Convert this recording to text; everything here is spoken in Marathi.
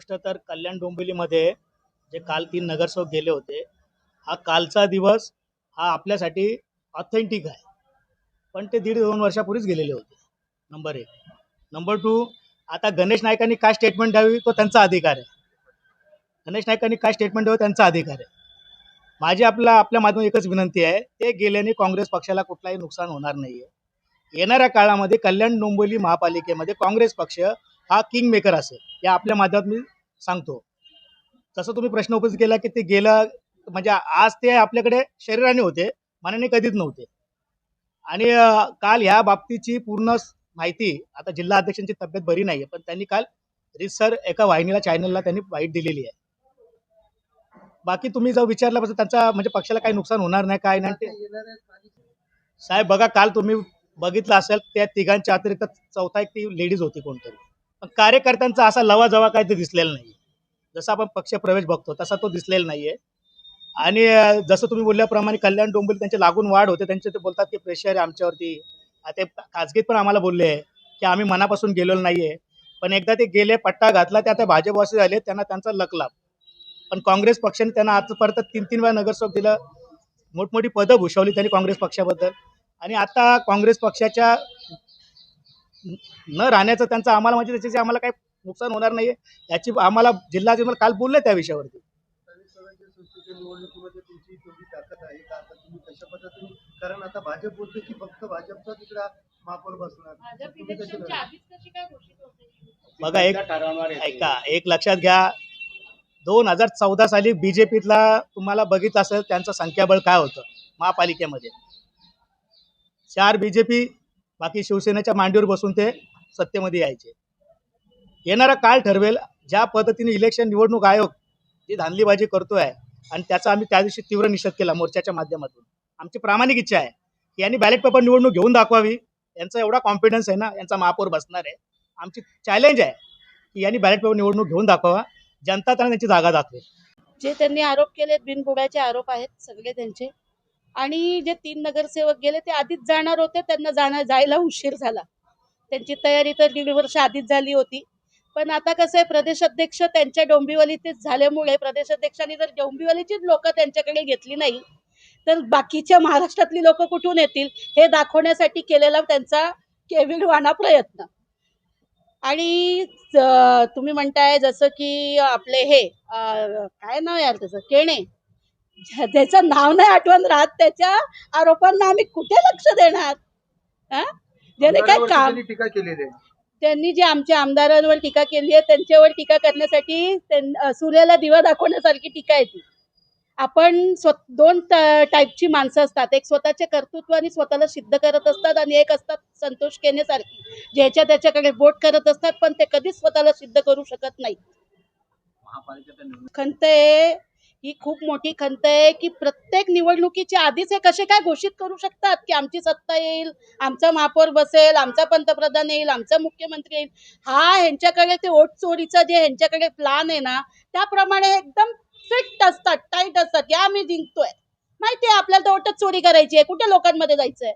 गोष्ट तर कल्याण डोंबिवलीमध्ये जे काल तीन नगरसेवक गेले होते हा कालचा दिवस हा आपल्यासाठी ऑथेंटिक आहे. पण ते दीड दोन वर्षापूर्वीच गेलेले होते. नंबर एक. नंबर टू आता गणेश नायकांनी काय स्टेटमेंट द्यावी तो त्यांचा अधिकार आहे. गणेश नायकांनी काय स्टेटमेंट द्यावं त्यांचा अधिकार आहे. माझी आपला आपल्या माध्यमातून एकच विनंती आहे ते गेल्याने काँग्रेस पक्षाला कुठलाही नुकसान होणार नाही आहे येणाऱ्या काळामध्ये कल्याण डोंबिवली महापालिकेमध्ये काँग्रेस पक्ष हा किंग मेकर असेल या आपल्या माध्यमात मी सांगतो. तसं तुम्ही प्रश्न उपस्थित केला की ते गेलं म्हणजे आज ते आपल्याकडे शरीराने होते मनाने कधीच नव्हते. आणि काल ह्या बाबतीची पूर्ण माहिती आता जिल्हा अध्यक्षांची तब्येत बरी नाही आहे पण त्यांनी काल रिसर एका वाहिनीला चॅनलला त्यांनी वाईट दिलेली आहे. बाकी तुम्ही जर विचारल्यापासून त्यांचा म्हणजे पक्षाला काही नुकसान होणार नाही काय नाही ते साहेब बघा काल तुम्ही बघितलं असेल त्या तिघांच्या अतिरिक्त चौथा एक ती लेडीज होती कोणतरी. पण कार्यकर्त्यांचा असा लवाजवा काय ते दिसलेला नाही जसा आपण पक्ष प्रवेश बघतो तसा तो दिसलेला नाहीये. आणि जसं तुम्ही बोलल्याप्रमाणे कल्याण डोंबिवली त्यांचे लागून वाढ होते त्यांचे ते बोलतात की प्रेशर आहे आमच्यावरती. ते खाजगीत पण आम्हाला बोलले की आम्ही मनापासून गेलेलो नाहीये. पण एकदा ते गेले पट्टा घातला ते आता भाजपवासी झाले त्यांना त्यांचा लक लाभ पण काँग्रेस पक्षाने त्यांना आजपर्यंत तीन तीन वेळा नगरसेवक दिलं. मोठमोठी पदं भूषवली त्यांनी काँग्रेस पक्षाबद्दल. आणि आता काँग्रेस पक्षाच्या न राहण्याचं त्यांचं आम्हाला म्हणजे त्याच्याशी आम्हाला काही नुकसान होणार नाहीये. याची आम्हाला जिल्हा काल बोलले त्या विषयावरती. कारण आता भाजप बोलते की फक्त भाजपचा तिकडा महापौर बसणार बघा एक ऐका एक लक्षात घ्या. दोन हजार चौदा साली बीजेपीतला तुम्हाला बघितलं असेल त्यांचं संख्याबळ काय होतं? महापालिकेमध्ये. चार बीजेपी बाकी शिवसेनेच्या मांडीवर बसून ते सत्तेमध्ये यायचे. येणारा काळ ठरवेल ज्या पद्धतीने इलेक्शन निवडणूक आयोग जी धानलीबाजी करतोय आणि त्याचा आम्ही त्या दिवशी तीव्र निषेध केला मोर्चाच्या माध्यमातून. आमची प्रामाणिक इच्छा आहे की यांनी बॅलेट पेपर निवडणूक घेऊन दाखवावी. यांचा एवढा कॉन्फिडन्स आहे ना यांचा महापौर बसणार आहे. आमची चॅलेंज आहे की यांनी बॅलेट पेपर निवडणूक घेऊन दाखवा जनता त्यांना त्यांची जागा दाखवेल. जे त्यांनी आरोप केले बिनबुडाचे आरोप आहेत सगळे त्यांचे. आणि जे तीन नगरसेवक गेले ते आधीच जाणार होते. त्यांना जाणार जायला उशीर झाला. त्यांची तयारी तर दीड वर्ष आधीच झाली होती. पण आता कसं आहे प्रदेश अध्यक्ष त्यांच्या डोंबिवलीतेच झाल्यामुळे प्रदेश अध्यक्षांनी जर डोंबिवलीचीच लोक त्यांच्याकडे घेतली नाही तर बाकीच्या महाराष्ट्रातली लोक कुठून येतील? हे दाखवण्यासाठी केलेला त्यांचा केविडवाना प्रयत्न. आणि तुम्ही म्हणताय जसं की आपले हे काय नाव यार त्याचं? केणे. ज्याचं नाव नाही आठवण राहत त्याच्या आरोपांना आम्ही कुठे लक्ष देणार? हा? ज्याने काय काम त्यांनी टीका केलेली आहे. त्यांनी जे आमच्या आमदारांवर टीका केली आहे त्यांच्यावर टीका करण्यासाठी सूर्याला दिवा दाखवण्यासारखी टीका आहे ती. आपण स्व दोन टाईपची माणसं असतात. एक स्वतःचे कर्तृत्व आणि स्वतःला सिद्ध करत असतात आणि एक असतात संतोष केण्यासारखी. जे ह्याच्या त्याच्याकडे बोट करत असतात पण ते कधीच स्वतःला सिद्ध करू शकत नाही खंत आहे ही खूप मोठी खंत आहे की प्रत्येक निवडणुकीच्या आधीच हे कसे काय घोषित करू शकतात की आमची सत्ता येईल आमचा महापौर बसेल आमचा पंतप्रधान येईल आमचा मुख्यमंत्री येईल. हा ह्यांच्याकडे ते ओट चोरीचा जे ह्यांच्याकडे प्लान आहे ना त्याप्रमाणे एकदम फिट असतात टाईट असतात. या आम्ही जिंकतोय. माहिती आहे आपल्याला तर ओटच चोरी करायची आहे. कुठे लोकांमध्ये जायचंय?